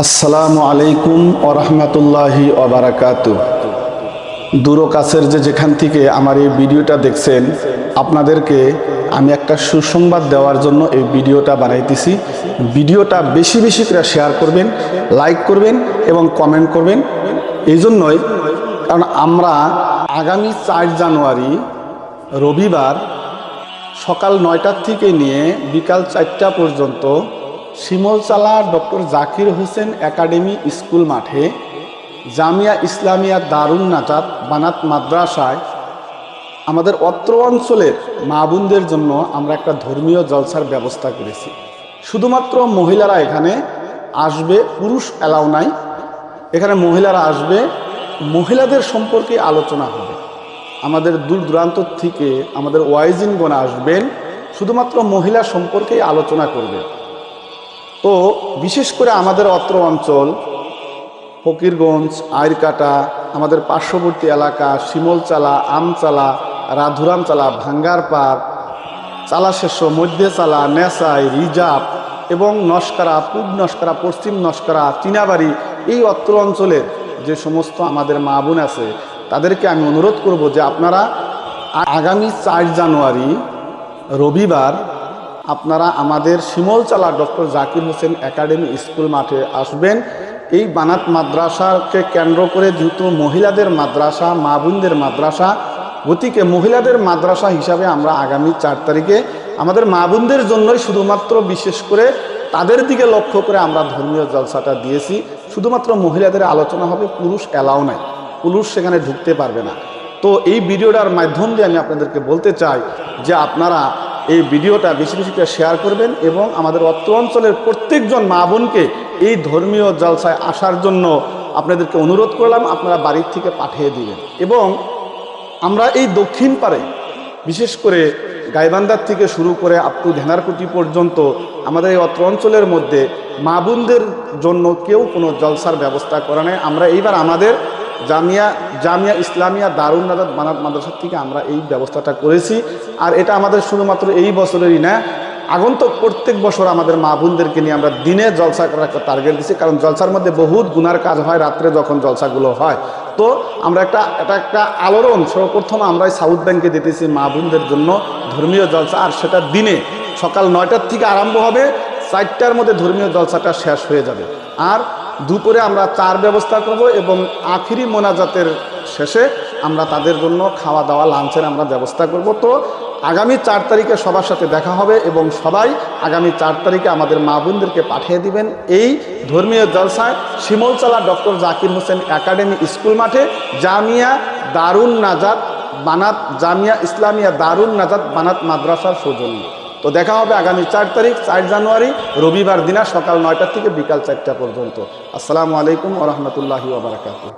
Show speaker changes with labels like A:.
A: আসসালামু আলাইকুম ওরহমতুল্লাহি ওবরাকাত দূর কাছের যে যেখান থেকে আমার এই ভিডিওটা দেখছেন, আপনাদেরকে আমি একটা সুসংবাদ দেওয়ার জন্য এই ভিডিওটা বানাইতেছি। ভিডিওটা বেশি বেশি করে শেয়ার করবেন, লাইক করবেন এবং কমেন্ট করবেন। এই জন্যই, কারণ আমরা আগামী চার জানুয়ারি, রবিবার সকাল নয়টার থেকে নিয়ে বিকাল চারটা পর্যন্ত Shimolchala doctor Zakir Hossain academy school মাঠে জামিয়া ইসলামিয়া দারুণ নাজাত বানাত মাদ্রাসায় আমাদের অত্র অঞ্চলের মা বোনদের জন্য আমরা একটা ধর্মীয় জলসার ব্যবস্থা করেছি। শুধুমাত্র মহিলারা এখানে আসবে, পুরুষ অ্যালাউ নাই। এখানে মহিলারা আসবে, মহিলাদের সম্পর্কে আলোচনা হবে। আমাদের দূর দূরান্ত থেকে আমাদের ওয়াইজিনগণ আসবেন, শুধুমাত্র মহিলা সম্পর্কেই আলোচনা করবে। তো বিশেষ করে আমাদের অত্র অঞ্চল, ফকিরগঞ্জ, আইরকাটা, আমাদের পার্শ্ববর্তী এলাকা, শিমলচালা, আমচালা, রাধুরামচালা, ভাঙ্গারপাড় চালাশেষ মধ্যে চালা নেসাই রিজার্ভ এবং নস্করা, পূব নস্করা, পশ্চিম নস্করা, চিনাবাড়ি এই অত্র অঞ্চলের যে সমস্ত আমাদের মা বোন আছে, তাদেরকে আমি অনুরোধ করব যে আপনারা আগামী চার জানুয়ারি রবিবার আপনারা আমাদের Shimolchala doctor Zakir Hossain academy school মাঠে আসবেন। এই বানাত মাদ্রাসাকে কেন্দ্র করে যেহেতু মহিলাদের মাদ্রাসা, মা বোনদের মাদ্রাসা, গতিকে মহিলাদের মাদ্রাসা হিসাবে আমরা আগামী চার তারিখে আমাদের মা বোনদের জন্যই শুধুমাত্র বিশেষ করে তাদের দিকে লক্ষ্য করে আমরা ধর্মীয় জলসাটা দিয়েছি। শুধুমাত্র মহিলাদের আলোচনা হবে, পুরুষ অ্যালাউ নাই, পুরুষ সেখানে ঢুকতে পারবে না। তো এই ভিডিওটার মাধ্যম দিয়ে আমি আপনাদেরকে বলতে চাই যে আপনারা এই ভিডিওটা বেশি বেশি শেয়ার করবেন এবং আমাদের অত্র অঞ্চলের প্রত্যেকজন মা বোনকে এই ধর্মীয় জলসায় আসার জন্য আপনাদেরকে অনুরোধ করলাম, আপনারা বাড়ির থেকে পাঠিয়ে দিবেন। এবং আমরা এই দক্ষিণ পারে বিশেষ করে গাইবান্ধার থেকে শুরু করে আপ টু ধেনারকুটি পর্যন্ত আমাদের এই অত্র অঞ্চলের মধ্যে মা বোনদের জন্য কেউ কোনো জলসার ব্যবস্থা করা নেই। আমরা এইবার আমাদের জামিয়া জামিয়া ইসলামিয়া দারুণ নাজাদ বানাত মাদ্রাসা থেকে আমরা এই ব্যবস্থাটা করেছি। আর এটা আমাদের শুধুমাত্র এই বছরেরই না, আগন্তক প্রত্যেক বছর আমাদের মা বোনদেরকে নিয়ে আমরা দিনে জলসা করার একটা টার্গেট দিচ্ছি কারণ জলসার মধ্যে বহুত গুনার কাজ হয় রাত্রে যখন জলসাগুলো হয়। তো আমরা একটা, এটা একটা আলোড়ন, সর্বপ্রথম আমরা সাউথ ব্যাংকে দিতেছি মা বোনদের জন্য ধর্মীয় জলসা, আর সেটা দিনে, সকাল নয়টার থেকে আরম্ভ হবে, চারটার মধ্যে ধর্মীয় জলসাটা শেষ হয়ে যাবে। আর দুপুরে আমরা চার ব্যবস্থা করব এবং আখিরি মোনাজাতের শেষে আমরা তাদের জন্য খাওয়া দাওয়া লাঞ্চের আমরা ব্যবস্থা করব। তো আগামী চার তারিখে সবার সাথে দেখা হবে এবং সবাই আগামী চার তারিখে আমাদের মা বোনদেরকে পাঠিয়ে দিবেন। এই ধর্মীয় জলসায় Shimolchala doctor Zakir Hossain academy school মাঠে জামিয়া দারুণ নাজাদ বানাত, জামিয়া ইসলামিয়া দারুণ নাজাদ বানাত মাদ্রাসার সৌজন্য। তো দেখা হবে আগামী চার তারিখ, চার জানুয়ারি, রবিবার দিনা সকাল নয়টা থেকে বিকাল চারটা পর্যন্ত। আসসালামু আলাইকুম ওরহমতুল্লাহি ওবরাকাতু